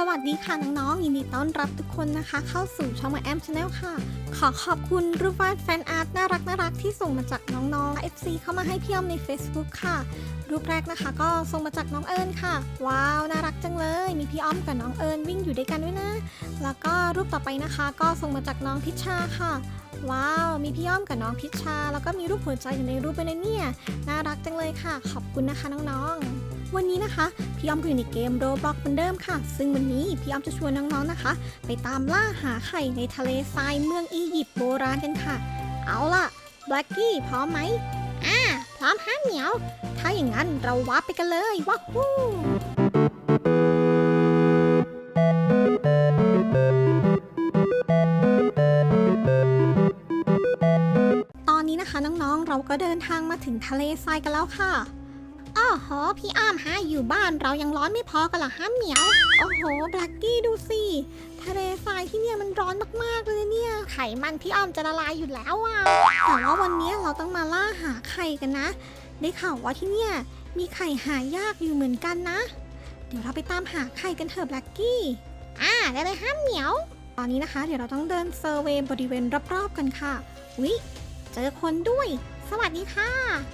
สวัสดีค่ะน้องๆยินดีต้อนรับทุกคนนะคะ เข้าสู่ช่องมาแอมชาแนลค่ะ ขอขอบคุณรูปวาดแฟนอาร์ตน่ารักน่ารักที่ส่งมาจากน้องๆ FC เข้ามาให้พี่อ้อมใน Facebook ค่ะ รูปแรกนะคะ ก็ส่งมาจากน้องเอิญค่ะ ว้าวน่ารักจังเลย มีพี่อ้อมกับน้องเอิญวิ่งอยู่ด้วยกันด้วยนะ แล้วก็รูปต่อไปนะคะ ก็ส่งมาจากน้องพิชชาค่ะ ว้าว มีพี่อ้อมกับน้องพิชชา แล้วก็มีรูปหัวใจอยู่ในรูปด้วยนเนี่ยน่ารักจังเลยค่ะ ขอบคุณนะคะน้องๆ วันนี้นะคะ พี่อ้อมก็อยู่ในเกมโรบล็อกเหมือนเดิมค่ะ ซึ่งวันนี้พี่อ้อมจะชวนน้องๆนะคะ ไปตามล่าหาไข่ในทะเลทรายเมืองอียิปต์โบราณกันค่ะ เอาล่ะแบล็กกี้พร้อมไหมอ่าพร้อมฮะเหมียว ถ้าอย่างนั้นเราวาร์ไปกันเลยว้าวฮู้ตอนนี้นะคะน้องๆเราก็เดินทางมาถึงทะเลทรายกันแล้วค่ะ อ้อโหพี่อ้อมฮะอยู่บ้านเรายังร้อนไม่พอกันเหรอฮะเหมียว โอ้โหแบล็กกี้ดูสิ ทะเลทรายที่เนี่ยมันร้อนมากๆเลยเนี่ย ไขมันพี่อ้อมจะละลายอยู่แล้วอะ แต่ว่าวันนี้เราต้องมาล่าหาไข่กันนะ ได้ข่าวว่าที่เนี่ยมีไข่หายากอยู่เหมือนกันนะ เดี๋ยวเราไปตามหาไข่กันเถอะแบล็กกี้ อ่าได้เลยฮะเหมียว ตอนนี้นะคะ เดี๋ยวเราต้องเดินเซอร์เวย์บริเวณรอบๆกันค่ะวิเจอคนด้วย สวัสดีค่ะ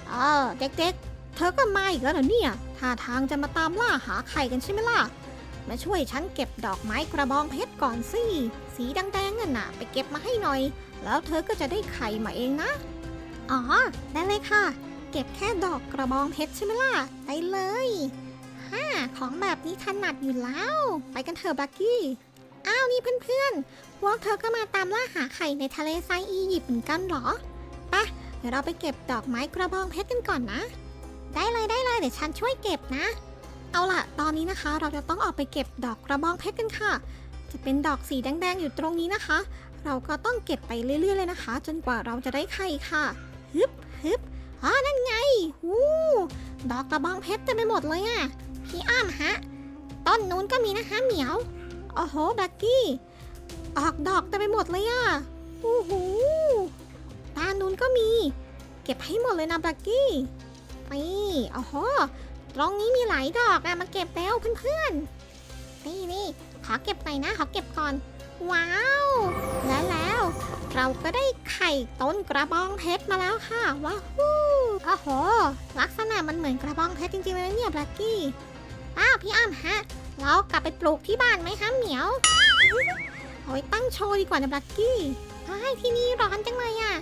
เออเด็กๆ เธอก็มาอีกแล้วเหรอเนี่ยท่าทางจะมาตามล่าหาไข่กันใช่ไหมล่ะ มาช่วยฉันเก็บดอกไม้กระบองเพชรก่อนสิ สีแดงๆนั่นน่ะ ไปเก็บมาให้หน่อย แล้วเธอก็จะได้ไข่มาเองนะ อ๋อ ได้เลยค่ะ เก็บแค่ดอกกระบองเพชรใช่ไหมล่ะ ได้เลยฮ่าของแบบนี้ถนัดอยู่แล้ว ไปกันเถอะบักกี้ อ้าวนี่เพื่อนๆ พวกเธอก็มาตามล่าหาไข่ในทะเลทรายอียิปต์เหมือนกันเหรอ ไปะเดี๋ยวเราไปเก็บดอกไม้กระบองเพชรกันก่อนนะ ได้เลยได้เลยเดี๋ยวฉันช่วยเก็บนะ เอาล่ะ ตอนนี้นะคะเราจะต้องออกไปเก็บดอกกระบองเพชรกันค่ะ จะเป็นดอกสีแดงๆอยู่ตรงนี้นะคะ เราก็ต้องเก็บไปเรื่อยๆเลยนะคะ จนกว่าเราจะได้ไข่ค่ะฮึบฮึบอ๋อนั่นไงหูดอกกระบองเพชรเต็มไปหมดเลยอะพี่อ้อมฮะต้นนู้นก็มีนะคะเหมียวโอ้โหแบกกี้ ออกดอกเต็มไปหมดเลยอะโอ้โหด้านนู้นก็มี เก็บให้หมดเลยนะแบกกี้ นี่โอ้โห ตรงนี้มีหลายดอกอะมาเก็บแล้วเพื่อนๆ นี่นี่ขอเก็บหน่อยนะ ขอเก็บก่อน ว้าว และแล้วเราก็ได้ไข่ต้นกระบองเพชรมาแล้วค่ะ ว้าวโอ้โห ลักษณะมันเหมือนกระบองเพชรจริงๆเลยเนี่ยแบล็กกี้อ้าวพี่อ้ำฮะ เรากลับไปปลูกที่บ้านไหมคะเหมียวเอาไว้ตั้งโชว์ดีกว่านะแบล็กกี้ใช่ที่นี่ร้อนจังเลยอะ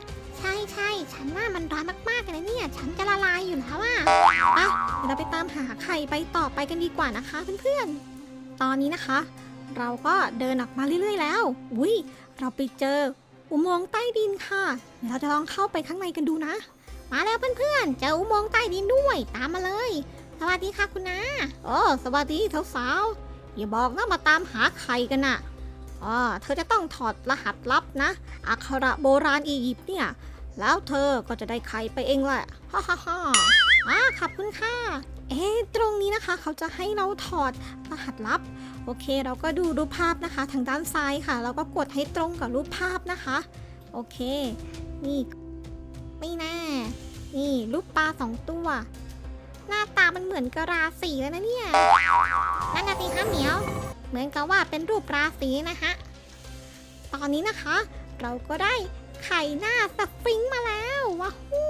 ใช่ใช่ฉันว่ามันร้อนมากๆเลยนะเนี่ย ฉันจะละลายอยู่แล้วอะไปเดี๋ยวเราไปตามหาไข่ไปต่อไปกันดีกว่านะคะเพื่อนๆ ตอนนี้นะคะ เราก็เดินออกมาเรื่อยๆแล้ว อุ้ยเราไปเจออุโมงค์ใต้ดินค่ะเดี๋ยวเราจะลองเข้าไปข้างในกันดูนะ มาแล้วเพื่อนๆ เจออุโมงค์ใต้ดินด้วย ตามมาเลย สวัสดีค่ะคุณนาโอ้สวัสดีสาวๆ อย่าบอกนะมาตามหาไข่กันน่ะอ๋อเธอจะต้องถอดรหัสลับนะอักขระโบราณอียิปต์เนี่ย แล้วเธอก็จะได้ไข่ไปเองแหละฮ่าฮ่าฮ่าอ่าขอบคุณค่ะ เอ๊ะตรงนี้นะคะ เขาจะให้เราถอดรหัสลับ โอเค เราก็ดูรูปภาพนะคะ ทางด้านซ้ายค่ะ เราก็กดให้ตรงกับรูปภาพนะคะ โอเค นี่ ไม่แน่ นี่รูปปลาสองตัว หน้าตามันเหมือนกระราสีเลยนะเนี่ย นั่นนะสิคะเหมียว เหมือนกับว่าเป็นรูปราศีนะคะ ตอนนี้นะคะ เราก็ได้ ไข่หน้าสฟิงมาแล้วว้าวฮู้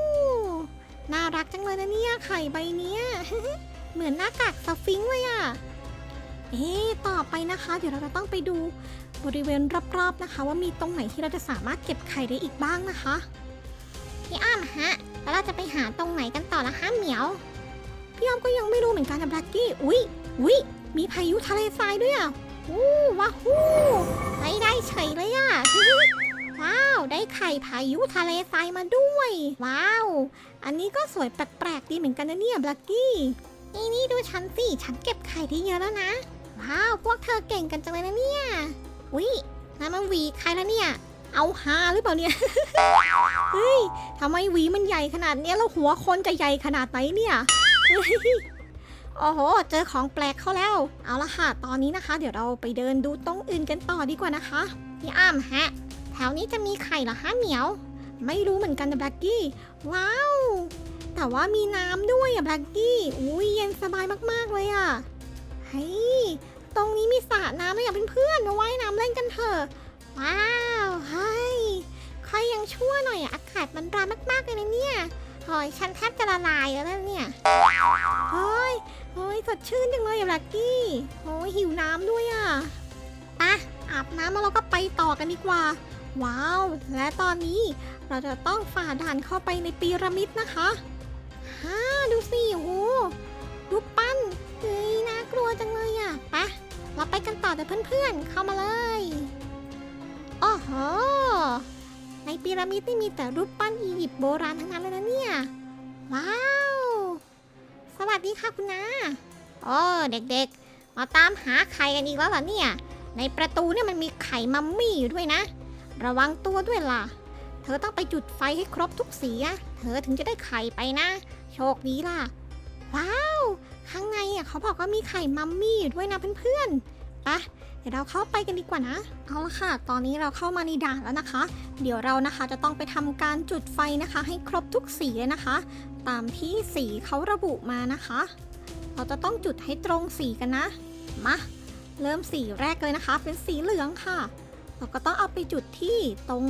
น่ารักจังเลยนะเนี่ยไข่ใบเนี้ย เหมือนหน้ากากสฟิงเลยอะเอ๊ต่อไปนะคะ เดี๋ยวเราจะต้องไปดูบริเวณรอบๆนะคะ ว่ามีตรงไหนที่เราจะสามารถเก็บไข่ได้อีกบ้างนะคะพี่อ้อมฮะ แล้วเราจะไปหาตรงไหนกันต่อละคะเหมียวพี่อ้อมก็ยังไม่รู้เหมือนกันนะแบล็กกี้อุ๊ยอุ๊ยมีพายุทะเลทรายด้วยอะอู้ว้าฮู้ไม่ได้เฉยเลยอะ ว้าว ได้ไข่พายุทะเลทรายมาด้วย ว้าว อันนี้ก็สวยแปลกๆดีเหมือนกันนะเนี่ยบล็กกี้นี่นี่ดูฉันสิ ฉันเก็บไข่ได้เยอะแล้วนะ ว้าว พวกเธอเก่งกันจังเลยนะเนี่ยอุ๊ยนั่นมันหวีใครแล้วเนี่ย เอาหาหรือเปล่าเนี่ย เฮ้ยทำไมหวีมันใหญ่ขนาดนี้แล้วหัวคนจะใหญ่ขนาดไหนเนี่ยโอ้โห เจอของแปลกเข้าแล้ว เอาละค่ะ ตอนนี้นะคะ เดี๋ยวเราไปเดินดูตรงอื่นกันต่อดีกว่านะคะ พี่อ้ำฮะ แถวนี้จะมีไข่เหรอฮะเหมียว ไม่รู้เหมือนกันนะแบล็กกี้ ว้าว แต่ว่ามีน้ำด้วยอะแบล็กกี้ อุ้ยเย็นสบายมากๆเลยอะเฮ้ย ตรงนี้มีสระน้ำด้วยอะเพื่อนๆมาว่ายน้ำเล่นกันเถอะ ว้าวเฮ้ยใครยังชั่วหน่อยอะอากาศมันร้อนมากๆเลยนะเนี่ยหอยฉันแทบจะละลายแล้วเนี่ยเฮ้ยเฮ้ยสดชื่นจังเลยอะแบล็กกี้โอ้ยหิวน้ำด้วยอะปะอาบน้ำแล้วเราก็ไปต่อกันดีกว่า ว้าว และตอนนี้เราจะต้องฝ่าด่านเข้าไปในปีระมิดนะคะฮ่าดูสิ โอ้รูปปั้นเฮ้ยน่ากลัวจังเลยอะปะเราไปกันต่อแต่เพื่อนๆ เข้ามาเลยโอ้โห ในพีระมิดนี่มีแต่รูปปั้นอียิปต์โบราณทั้งนั้นเลยนะเนี่ย ว้าว สวัสดีค่ะคุณนาโอ้เด็กๆ มาตามหาไข่กันอีกแล้วเหรอเนี่ย ในประตูเนี่ยมันมีไข่มัมมี่อยู่ด้วยนะ ระวังตัวด้วยล่ะ เธอต้องไปจุดไฟให้ครบทุกสีอะเธอถึงจะได้ไข่ไปนะ โชคดีล่ะ ว้าว ข้างในอะเขาบอกว่ามีไข่มัมมี่อยู่ด้วยนะเพื่อนๆปะเดี๋ยวเราเข้าไปกันดีกว่านะ เอาละค่ะ ตอนนี้เราเข้ามาในด่านแล้วนะคะ เดี๋ยวเรานะคะจะต้องไปทำการจุดไฟนะคะ ให้ครบทุกสีเลยนะคะ ตามที่สีเขาระบุมานะคะ เราจะต้องจุดให้ตรงสีกันนะ มา เริ่มสีแรกเลยนะคะ เป็นสีเหลืองค่ะ เราก็ต้องเอาไปจุดที่ตรง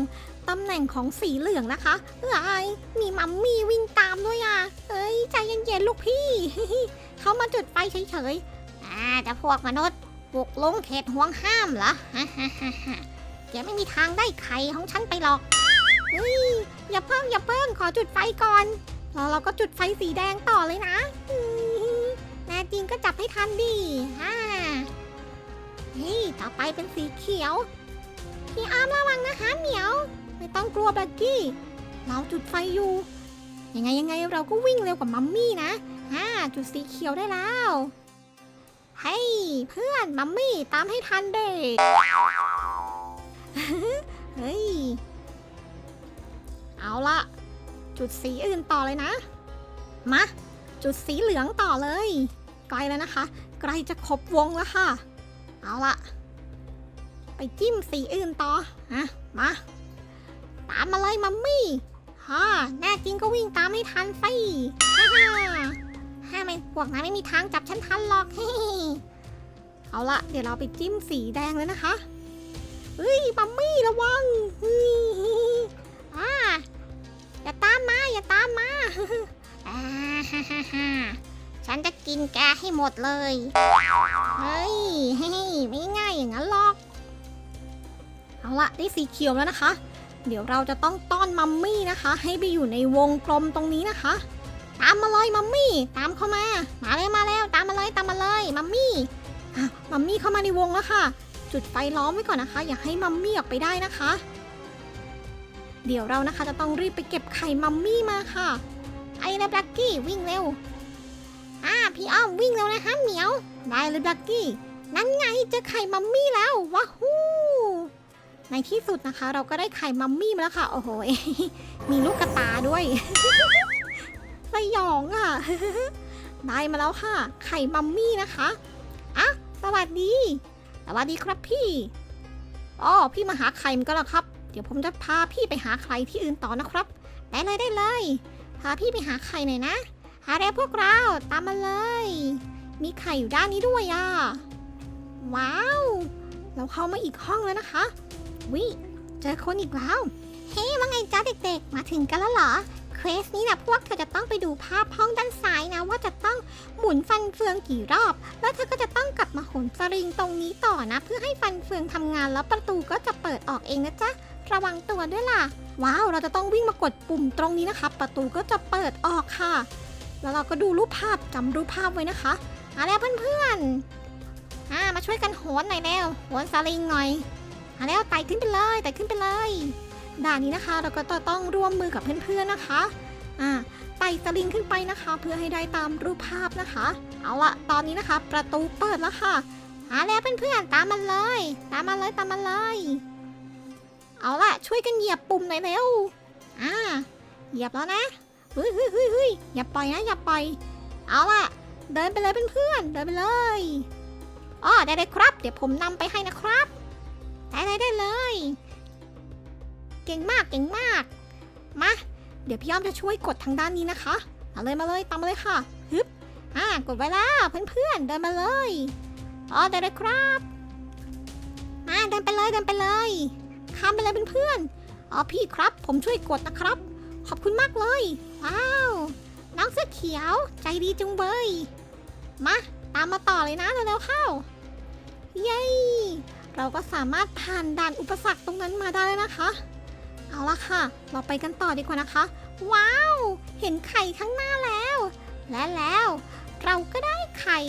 ตำแหน่งของสีเหลืองนะคะเอ้ยมีมัมมี่วิ่งตามด้วยอะเอ้ยใจเย็นๆลูกพี่ เขามาจุดไฟเฉยๆอ่าแต่พวกมนุษย์บุกลงเขตห่วงห้ามเหรอแกไม่มีทางได้ไข่ของฉันไปหรอกเฮ้ยอย่าเพิ่งอย่าเพิ่งขอจุดไฟก่อนแล้วเราก็จุดไฟสีแดงต่อเลยนะแน่จริงก็จับให้ทันดิฮ่าเฮ้ต่อไปเป็นสีเขียว พี่อาร์มระวังนะคะเหมียว ไม่ต้องกลัวแบล็กกี้ เราจุดไฟอยู่ ยังไงยังไงเราก็วิ่งเร็วกว่ามัมมี่นะฮ่าจุดสีเขียวได้แล้วเฮ้ยเพื่อนมัมมี่ตามให้ทันเด็กเฮ้ย เอาละจุดสีอื่นต่อเลยนะ มา จุดสีเหลืองต่อเลย ไกลแล้วนะคะใกลจะครบวงแล้วค่ะ เอาละ จิ้มสีอื่นต่อฮะมา ตามมาเลยมัมมี่ฮ่าแน่จริงก็วิ่งตามให้ทันสิฮ่าฮ่าฮ่าไม่พวกนายไม่มีทางจับฉันทันหรอกเฮ้เอาละเดี๋ยวเราไปจิ้มสีแดงเลยนะคะเฮ้ยมัมมี่ระวังเฮ้ยอ่าอย่าตามมาอย่าตามมาอ่าฮ่าฮ่าฮ่าฉันจะกินแกให้หมดเลย เฮ้ย เฮ้ย ไม่ง่ายอย่างนั้นหรอก ละได้สีเขียวแล้วนะคะ เดี๋ยวเราจะต้องต้อนมัมมี่นะคะ ให้ไปอยู่ในวงกลมตรงนี้นะคะ ตามมาเลยมัมมี่ตามเข้ามา มาเลยมาแล้วตามมาเลยตามมาเลยมัมมี่อะมัมมี่เข้ามาในวงแล้วค่ะ จุดไฟล้อมไว้ก่อนนะคะ อย่าให้มัมมี่ออกไปได้นะคะ เดี๋ยวเรานะคะจะต้องรีบไปเก็บไข่มัมมี่มาค่ะไอ้นะแบล็กกี้วิ่งเร็วอ่าพี่อ้อมวิ่งเร็วนะคะเหมียว ได้เลยบล็กกี้ นั่นไงเจอไข่มัมมี่แล้วว้าฮู้ ในที่สุดนะคะ เราก็ได้ไข่มัมมี่มาแล้วค่ะ โอ้โห มีลูกกระตาด้วยสยองอะ ได้มาแล้วค่ะ ไข่มัมมี่นะคะอะสวัสดี สวัสดีครับพี่อ๋อพี่มาหาไข่มันก็แล้วครับ เดี๋ยวผมจะพาพี่ไปหาไข่ที่อื่นต่อนะครับ ได้เลยได้เลย พาพี่ไปหาไข่หน่อยนะ หาแล้วพวกเราตามมาเลย มีไข่อยู่ด้านนี้ด้วยอะ ว้าว เราเข้ามาอีกห้องแล้วนะคะ วิเจอคนอีกแล้ว เฮ้ว่าไงจ้าเด็กๆ มาถึงกันแล้วเหรอ เควสนี้นะพวกเธอจะต้องไปดูภาพห้องด้านซ้ายนะ ว่าจะต้องหมุนฟันเฟืองกี่รอบ แล้วเธอก็จะต้องกลับมาโหนสลิงตรงนี้ต่อนะ เพื่อให้ฟันเฟืองทำงานแล้วประตูก็จะเปิดออกเองนะจ๊ะระวังตัวด้วยล่ะ ว้าว เราจะต้องวิ่งมากดปุ่มตรงนี้นะคะ ประตูก็จะเปิดออกค่ะ แล้วเราก็ดูรูปภาพจำรูปภาพไว้นะคะมาแล้วเพื่อนๆมาช่วยกันโหนหน่อยแล้วโหนสลิงหน่อย มาแล้วไต่ขึ้นไปเลยไต่ขึ้นไปเลยด่านนี้นะคะเราก็ต้องร่วมมือกับเพื่อนๆนะคะอ่าไต่สลิงขึ้นไปนะคะ เพื่อให้ได้ตามรูปภาพนะคะ เอาละตอนนี้นะคะ ประตูเปิดแล้วค่ะมาแล้วเพื่อนๆตามมาเลย ตามมาเลยตามมาเลย เอาละช่วยกันเหยียบปุ่มหน่อยเร็วอ่าเหยียบแล้วนะเฮ้ยเฮ้ยเฮ้ยเฮ้ยอย่าปล่อยนะอย่าปล่อยเอาล่ะ เดินไปเลยเพื่อนๆเดินไปเลยอ๋อได้เลยครับ เดี๋ยวผมนำไปให้นะครับ ได้เลยได้เลย เก่งมากเก่งมาก มา เดี๋ยวพี่อ้อมจะช่วยกดทางด้านนี้นะคะ มาเลยมาเลยตามมาเลยค่ะฮึบอ่ากดไว้แล้วเพื่อนๆเดินมาเลยอ๋อได้เลยครับมาเดินไปเลยเดินไปเลยข้ามไปเลยเป็นเพื่อนอ๋อพี่ครับ ผมช่วยกดนะครับ ขอบคุณมากเลยว้าวน้องเสื้อเขียวใจดีจุงเบยมาตามมาต่อเลยนะเร็วๆเข้าเย้ เราก็สามารถผ่านด่านอุปสรรคตรงนั้นมาได้แล้วนะคะ เอาละค่ะ เราไปกันต่อดีกว่านะคะ ว้าว เห็นไข่ข้างหน้าแล้ว และแล้ว เราก็ได้ไข่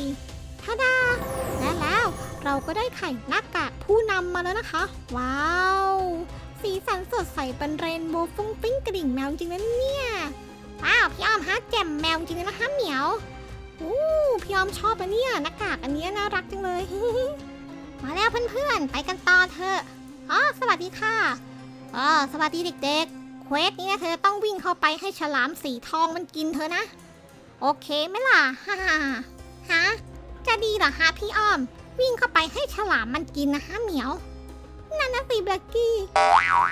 ทาดา และแล้วเราก็ได้ไข่หน้ากากผู้นำมาแล้วนะคะ ว้าว สีสันสดใสเป็นเรนโบว์ฟุ้งฟิ้งกระดิ่งแมวจริงนะเนี่ยว้าวพี่อ้อมฮะแจ่มแมวจริงนะคะเหมียวอู้พี่อ้อมชอบนะเนี่ยหน้ากากอันนี้น่ารักจังเลย มาแล้วเพื่อนๆ ไปกันต่อเถอะอ๋อสวัสดีค่ะอ๋อสวัสดีเด็กๆ เควสนี้นะเธอต้องวิ่งเข้าไปให้ฉลามสีทองมันกินเธอนะ โอเคไหมล่ะฮ่าฮ่าฮะจะดีเหรอฮะพี่อ้อม วิ่งเข้าไปให้ฉลามมันกินนะฮะเหมียว นั่นนะสิแบล็กกี้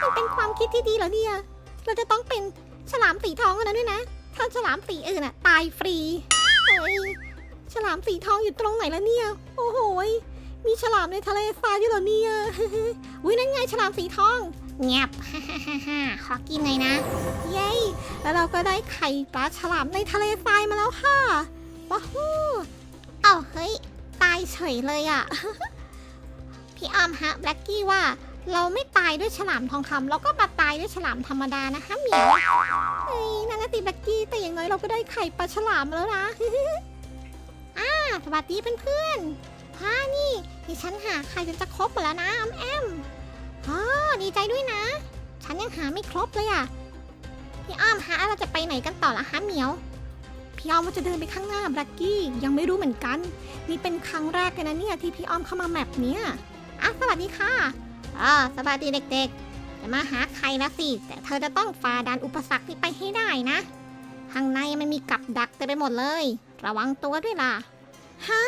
มันเป็นความคิดที่ดีเหรอเนี่ย เราจะต้องเป็นฉลามสีทองกันะด้วยนะ ถ้าฉลามสีอื่นอะตายฟรีเฮ้ยฉลามสีทองอยู่ตรงไหนแล้วเนี่ย โอ้โหย มีฉลามในทะเลทรายด้วยเหรอเนี่ยอุ้ยนั่นไงฉลามสีทอง เงียบฮ่าฮ่าฮ่าฮ่าขอกินหน่อยนะ เย้แล้วเราก็ได้ไข่ปลาฉลามในทะเลทรายมาแล้วค่ะว้าวเอ้าเฮ้ย ตายเฉยเลยอะพี่ออมฮะแบล็กกี้ว่าเราไม่ตายด้วยฉลามทองคำเราก็มาตายด้วยฉลามธรรมดานะคะเหมียวเฮ้ยนั่นนะติแบล็กกี้แต่อย่างน้อยเราก็ได้ไข่ปลาฉลามมาแล้วนะอ่าสวัสดีเพื่อนๆ ฮานี่ดิฉันหาไข่จนจะครบหมดแล้วนะออมแอมอ๋อดีใจด้วยนะ ฉันยังหาไม่ครบเลยอะพี่อ้อมฮะเราจะไปไหนกันต่อละฮะเหมียว พี่อ้อมว่าจะเดินไปข้างหน้าบล็กกี้ยังไม่รู้เหมือนกัน นี่เป็นครั้งแรกเลยนะเนี่ยที่พี่อ้อมเข้ามาแมปเนี้ยอะสวัสดีค่ะอ่าสวัสดีเด็กๆ จะมาหาใครละสิ แต่เธอจะต้องฝ่าด่านอุปสรรคนี้ไปให้ได้นะ ข้างในมันมีกับดักเต็มไปหมดเลย ระวังตัวด้วยล่ะ ฮะ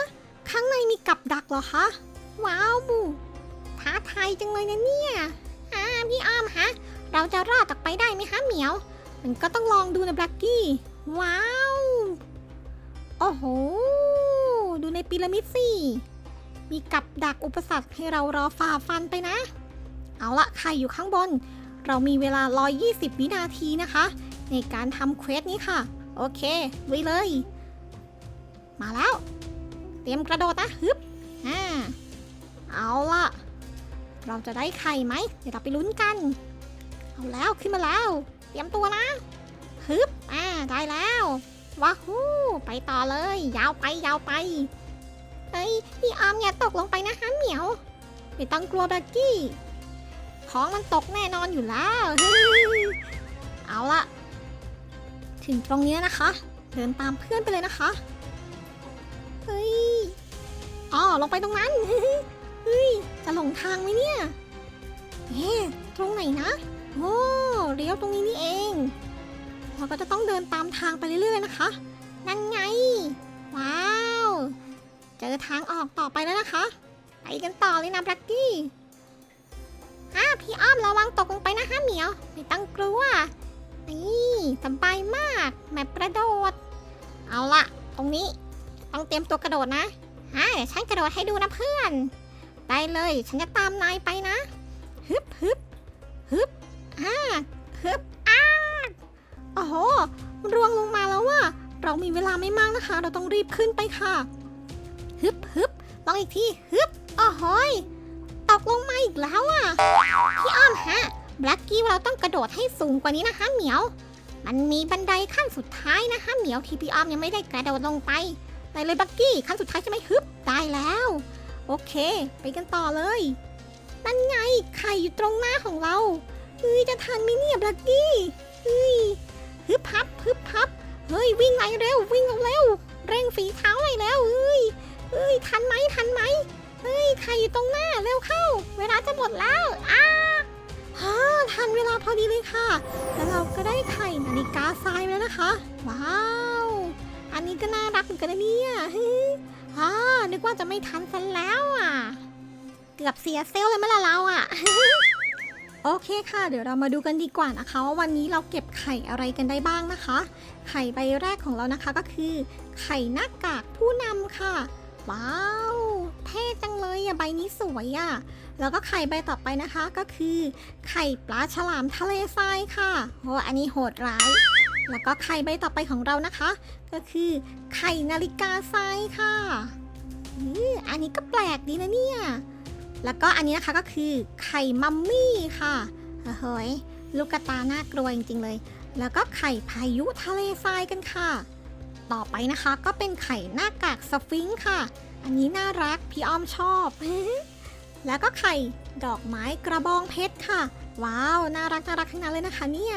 ข้างในมีกับดักเหรอคะ ว้าวบูท้าทายจังเลยนะเนี่ยอ่าพี่อ้อมฮะ เราจะรอดออกไปได้ไหมคะเหมียว มันก็ต้องลองดูนะแบล็กกี้ ว้าว โอ้โห ดูในพีระมิดสิ มีกับดักอุปสรรคให้เรารอฝ่าฟันไปนะ เอาละใครอยู่ข้างบน เรามีเวลา 120 วินาทีนะคะ ในการทำเควสนี้ค่ะ โอเคลุยเลย มาแล้ว เตรียมกระโดดนะฮึบอ่าเอาละเราจะได้ไข่ไหม เดี๋ยวเราไปลุ้นกัน เอาแล้วขึ้นมาแล้ว เตรียมตัวนะฮึบอ่าได้แล้วว้าฮู้ไปต่อเลย ยาวไปยาวไปเฮ้ยพี่ออมอย่าตกลงไปนะฮะเหมียวไม่ต้องกลัวแบกกี้ของมันตกแน่นอนอยู่แล้วเฮ้ยเอาละถึงตรงนี้นะคะ เดินตามเพื่อนไปเลยนะคะ เฮ้ยอ๋อลงไปตรงนั้น เฮ้ย จะหลงทางไหมเนี่ยเอ๊ะตรงไหนนะโอ้เลี้ยวตรงนี้นี่เอง เราก็จะต้องเดินตามทางไปเรื่อยๆนะคะ นั่นไง ว้าว เจอทางออกต่อไปแล้วนะคะ ไปกันต่อเลยนะแบล็กกี้ฮ่าพี่อ้อมระวังตกลงไปนะฮะเหมียว ไม่ต้องกลัว นี่สบายมาก แมปกระโดด เอาละตรงนี้ ต้องเตรียมตัวกระโดดนะฮ่าเดี๋ยวฉันกระโดดให้ดูนะเพื่อน ได้เลย ฉันจะตามนายไปนะ ฮึบฮึบฮึบอ่าฮึบอ้าโอ้โหร่วงลงมาแล้วว่ะ เรามีเวลาไม่มากนะคะ เราต้องรีบขึ้นไปค่ะ ฮึบฮึบลองอีกที ฮึบโอ้โหยตกลงมาอีกแล้วอะ พี่อ้อมฮะแบล็กกี้เราต้องกระโดดให้สูงกว่านี้นะคะเหมียว มันมีบันไดขั้นสุดท้ายนะคะเหมียวที่พี่อ้อมยังไม่ได้กระโดดลงไป ไปเลยบักกี้ขั้นสุดท้ายใช่ไหมฮึบได้แล้ว โอเค ไปกันต่อเลยนั่นไงไข่อยู่ตรงหน้าของเราเฮ้ยจะทันไหมเนี่ยบล็กกี้เฮ้ยฮึบพับฮึบพับเฮ้ยวิ่งไหนเร็ววิ่งเร็วเร่งฝีเท้าหน่อยแล้วเฮ้ยเฮ้ยทันไหมทันไหมเฮ้ยไข่อยู่ตรงหน้าเร็วเข้า เวลาจะหมดแล้วอ้าฮ่าทันเวลาพอดีเลยค่ะ แล้วเราก็ได้ไข่นาฬิกาทรายแล้วนะคะ ว้าว อันนี้ก็น่ารักเหมือนกันนะเนี่ยฮ้ยฮ่านึกว่าจะไม่ทันซะแล้วอะ เกือบเสียเซลล์เลยเมื่อเราอะ โอเคค่ะ เดี๋ยวเรามาดูกันดีกว่านะคะว่าวันนี้เราเก็บไข่อะไรกันได้บ้างนะคะ ไข่ใบแรกของเรานะคะก็คือ ไข่หน้ากากผู้นำค่ะ ว้าว เท่จังเลยอะใบนี้สวยอะ แล้วก็ไข่ใบต่อไปนะคะก็คือ ไข่ปลาฉลามทะเลทรายค่ะโอ้อันนี้โหดร้าย แล้วก็ไข่ใบต่อไปของเรานะคะ ก็คือไข่นาฬิกาทรายค่ะอืออันนี้ก็แปลกดีนะเนี่ย แล้วก็อันนี้นะคะก็คือไข่มัมมี่ค่ะเฮ้ยลูกตาน่ากลัวจริงๆเลย แล้วก็ไข่พายุทะเลทรายกันค่ะ ต่อไปนะคะก็เป็นไข่หน้ากากสฟิงค์ค่ะ อันนี้น่ารักพี่อ้อมชอบ แล้วก็ไข่ดอกไม้กระบองเพชรค่ะ ว้าว น่ารักน่ารักทั้งนั้นเลยนะคะเนี่ย